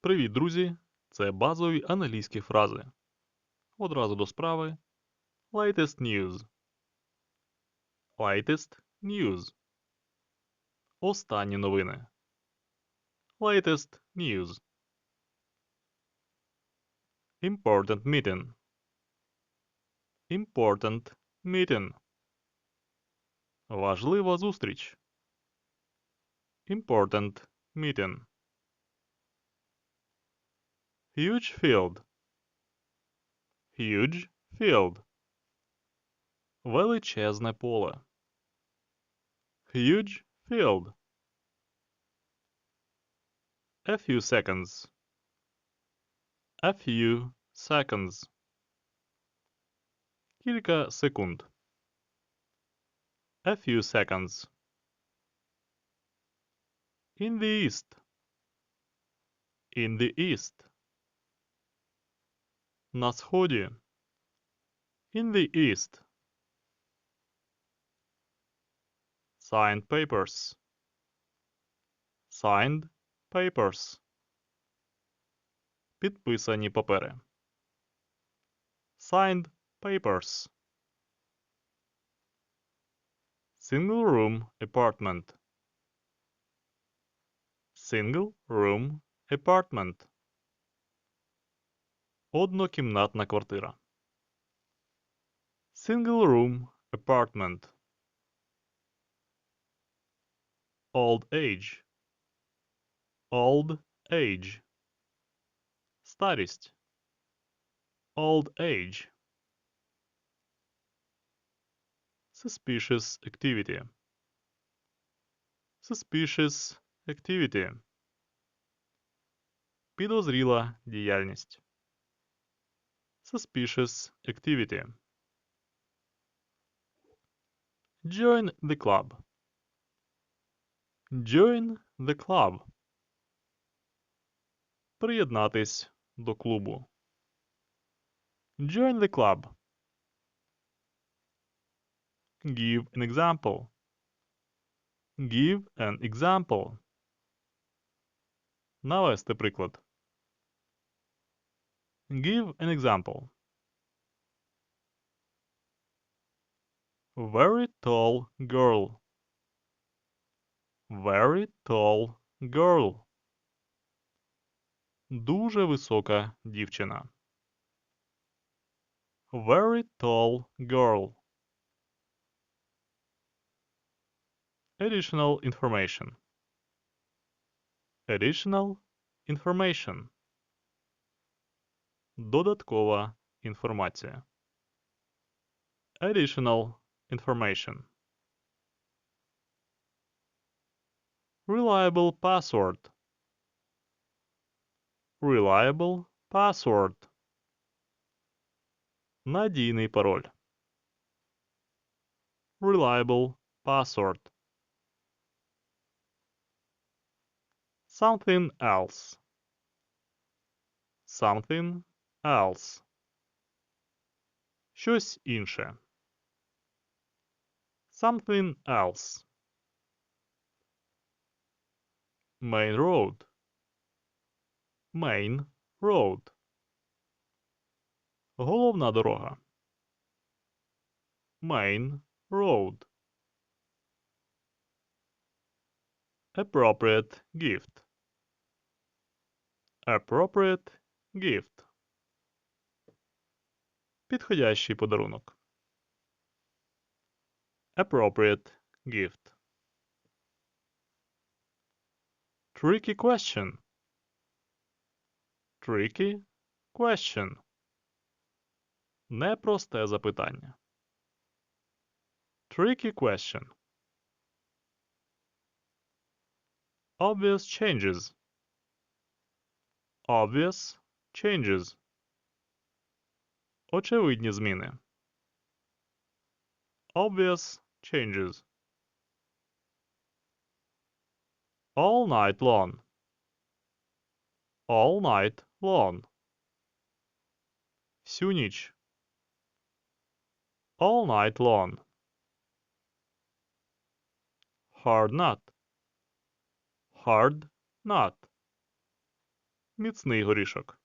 Привіт, друзі! Це базові англійські фрази. Одразу до справи. Latest news. Latest news. Останні новини. Latest news. Important meeting. Important meeting. Важлива зустріч. Important meeting. Huge field. Huge field. Величезне поле. Huge field. A few seconds. A few seconds. Кілька секунд. A few seconds. In the east. In the east. На сході. In the east. Signed papers. Signed papers. Підписані папери. Signed papers. Single room apartment. Single room apartment. Однокімнатна квартира. Single room apartment. Old age. Old age. Старість. Old age. Suspicious activity. Suspicious activity. Підозріла діяльність. Suspicious activity. Join the club. Join the club. Приєднатись до клубу. Join the club. Give an example. Give an example. Навести приклад. Give an example. Very tall girl. Very tall girl. Дуже висока дівчина. Very tall girl. Additional information. Additional information. Додаткова інформація. Additional information. Reliable password. Reliable password. Надійний пароль. Reliable password. Something else. Something else. Щось інше. Something else. Main road. Main road. Головна дорога. Main road. Appropriate gift. Appropriate gift. Підходящий подарунок. Appropriate gift. Tricky question. Tricky question. Непросте запитання. Tricky question. Obvious changes. Obvious changes. Очевидні зміни. Obvious changes. All night long. All night long. Всю ніч. All night long. Hard nut. Hard nut. Міцний горішок.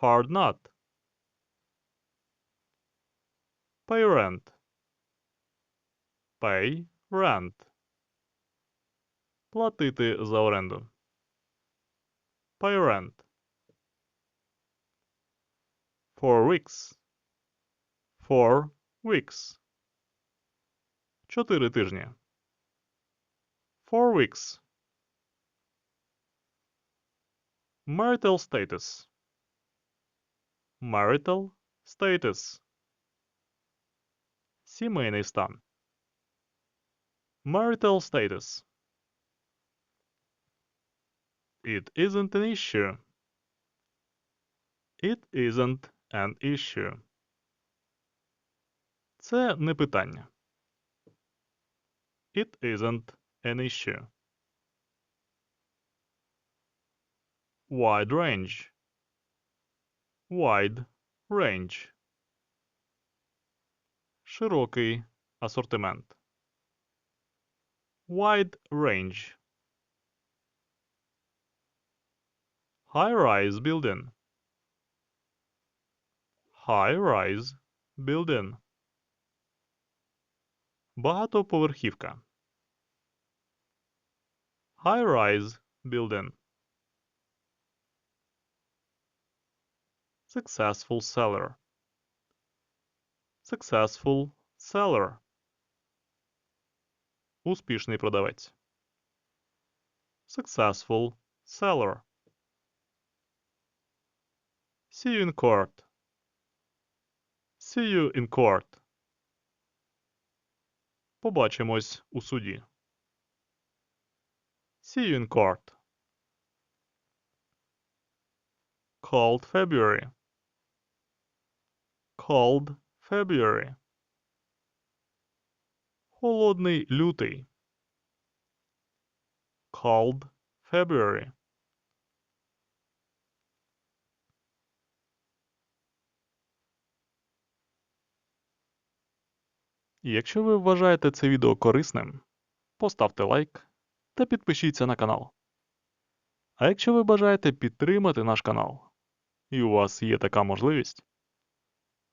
Hard nut. Pay rent. Pay rent. Платити за оренду. Pay rent. Four weeks. Four weeks. Чотири тижні. Four weeks. Marital status. Marital status. Сімейний стан. Marital status. It isn't an issue. It isn't an issue. Це не питання. It isn't an issue. Wide range. Wide range. Широкий асортимент. Wide range. High-rise building. High-rise building. Багатоповерхівка. High-rise building. Successful seller. Successful seller. Успішний продавець. Successful seller. See you in court. See you in court. Побачимось у суді. See you in court. Cold February. Cold February. Холодний лютий. Cold February. Якщо ви вважаєте це відео корисним, поставте лайк та підпишіться на канал. А якщо ви бажаєте підтримати наш канал, і у вас є така можливість,